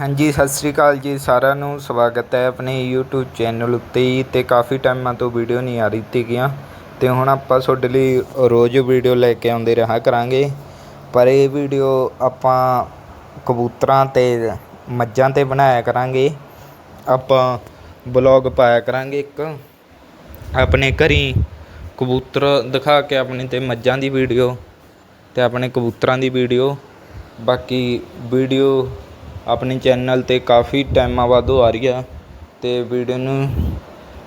ਹਾਂਜੀ, ਸਤਿ ਸ੍ਰੀ ਅਕਾਲ ਜੀ ਸਾਰਿਆਂ ਨੂੰ। ਸਵਾਗਤ ਹੈ ਆਪਣੇ YouTube ਚੈਨਲ ਉੱਤੇ ਹੀ ਤੇ ਕਾਫੀ ਟਾਈਮਾਂ ਤੋਂ ਵੀਡੀਓ ਨਹੀਂ ਆ ਰਹੀ ਸੀਗੀਆਂ। ਤੇ ਹੁਣ ਆਪਾਂ ਤੁਹਾਡੇ ਲਈ ਰੋਜ਼ ਵੀਡੀਓ ਲੈ ਕੇ ਆਉਂਦੇ ਰਹਾ ਕਰਾਂਗੇ। ਪਰ ਇਹ ਵੀਡੀਓ ਆਪਾਂ ਕਬੂਤਰਾਂ ਤੇ, ਮੱਝਾਂ ਤੇ ਬਣਾਇਆ ਕਰਾਂਗੇ। ਆਪਾਂ ਬਲੌਗ ਪਾਇਆ ਕਰਾਂਗੇ ਇੱਕ। ਆਪਣੇ ਘਰੀ ਕਬੂਤਰ ਦਿਖਾ ਕੇ ਆਪਣੇ ਤੇ ਮੱਝਾਂ ਦੀ ਵੀਡੀਓ ਤੇ ਆਪਣੇ ਕਬੂਤਰਾਂ ਦੀ ਵੀਡੀਓ ਬਾਕੀ ਵੀਡੀਓ ਆਪਣੇ ਚੈਨਲ ਤੇ ਕਾਫੀ ਟਾਈਮਾਂ ਬਾਅਦ ਆ ਰਹੀ ਆ ਤੇ ਵੀਡੀਓ ਨੂੰ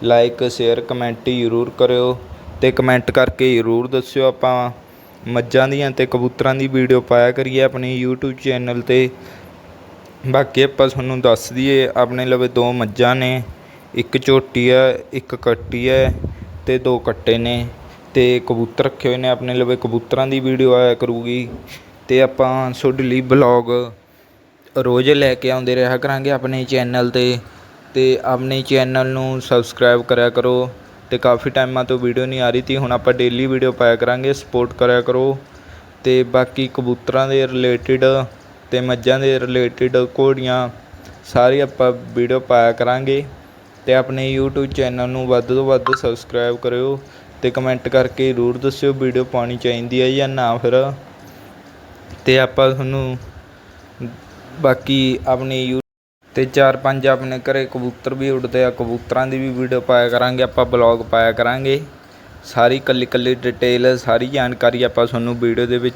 ਲਾਈਕ ਸ਼ੇਅਰ ਕਮੈਂਟ ਜ਼ਰੂਰ ਕਰਿਓ ਅਤੇ ਕਮੈਂਟ ਕਰਕੇ ਜ਼ਰੂਰ ਦੱਸਿਓ ਆਪਾਂ ਮੱਝਾਂ ਦੀਆਂ ਅਤੇ ਕਬੂਤਰਾਂ ਦੀ ਵੀਡੀਓ ਪਾਇਆ ਕਰੀਏ ਆਪਣੇ YouTube ਚੈਨਲ ਤੇ। ਬਾਕੀ ਆਪਾਂ ਤੁਹਾਨੂੰ ਦੱਸ ਦਈਏ, ਆਪਣੇ ਲਵੇ ਦੋ ਮੱਝਾਂ ਨੇ, ਇੱਕ ਝੋਟੀ ਹੈ ਇੱਕ ਕੱਟੀ ਹੈ ਤੇ ਦੋ ਕੱਟੇ ਨੇ ਤੇ ਕਬੂਤਰ ਰੱਖੇ ਹੋਏ ਨੇ, ਆਪਣੇ ਲਵੇ ਕਬੂਤਰਾਂ ਦੀ ਵੀਡੀਓ ਆਇਆ ਕਰੂਗੀ ਤੇ ਆਪਾਂ ਤੁਹਾਡੇ ਲਈ ਬਲੌਗ ਰੋਜ਼ ਲੈ ਕੇ ਆਉਂਦੇ ਰਿਹਾ ਕਰਾਂਗੇ ਆਪਣੇ ਚੈਨਲ ਤੇ ਅਤੇ ਆਪਣੇ ਚੈਨਲ ਨੂੰ ਸਬਸਕ੍ਰਾਈਬ ਕਰਿਆ ਕਰੋ ਅਤੇ ਕਾਫੀ ਟਾਈਮਾਂ ਤੋਂ ਵੀਡੀਓ ਨਹੀਂ ਆ ਰਹੀ ਤੀ, ਹੁਣ ਆਪਾਂ ਡੇਲੀ ਵੀਡੀਓ ਪਾਇਆ ਕਰਾਂਗੇ ਸਪੋਰਟ ਕਰਿਆ ਕਰੋ ਅਤੇ ਬਾਕੀ ਕਬੂਤਰਾਂ ਦੇ ਰਿਲੇਟਿਡ ਅਤੇ ਮੱਝਾਂ ਦੇ ਰਿਲੇਟਿਡ ਘੋੜੀਆਂ ਸਾਰੀ ਆਪਾਂ ਵੀਡੀਓ ਪਾਇਆ ਕਰਾਂਗੇ ਅਤੇ ਆਪਣੇ YouTube ਚੈਨਲ ਨੂੰ ਵੱਧ ਤੋਂ ਵੱਧ ਸਬਸਕ੍ਰਾਈਬ ਕਰਿਓ ਅਤੇ ਕਮੈਂਟ ਕਰਕੇ ਜ਼ਰੂਰ ਦੱਸਿਓ ਵੀਡੀਓ ਪਾਉਣੀ ਚਾਹੀਦੀ ਹੈ ਜਾਂ ਨਾ ਫਿਰ। ਅਤੇ ਆਪਾਂ ਤੁਹਾਨੂੰ ਬਾਕੀ ਆਪਣੀ ਯੂ ਤੇ ਚਾਰ ਪੰਜ ਆਪਣੇ ਘਰੇ ਕਬੂਤਰ ਵੀ ਉੱਡਦੇ ਆ, ਕਬੂਤਰਾਂ ਦੀ ਵੀ ਵੀਡੀਓ ਪਾਇਆ ਕਰਾਂਗੇ, ਆਪਾਂ ਬਲੌਗ ਪਾਇਆ ਕਰਾਂਗੇ। ਸਾਰੀ ਕੱਲੀ ਕੱਲੀ ਡਿਟੇਲ ਸਾਰੀ ਜਾਣਕਾਰੀ ਆਪਾਂ ਤੁਹਾਨੂੰ ਵੀਡੀਓ ਦੇ ਵਿੱਚ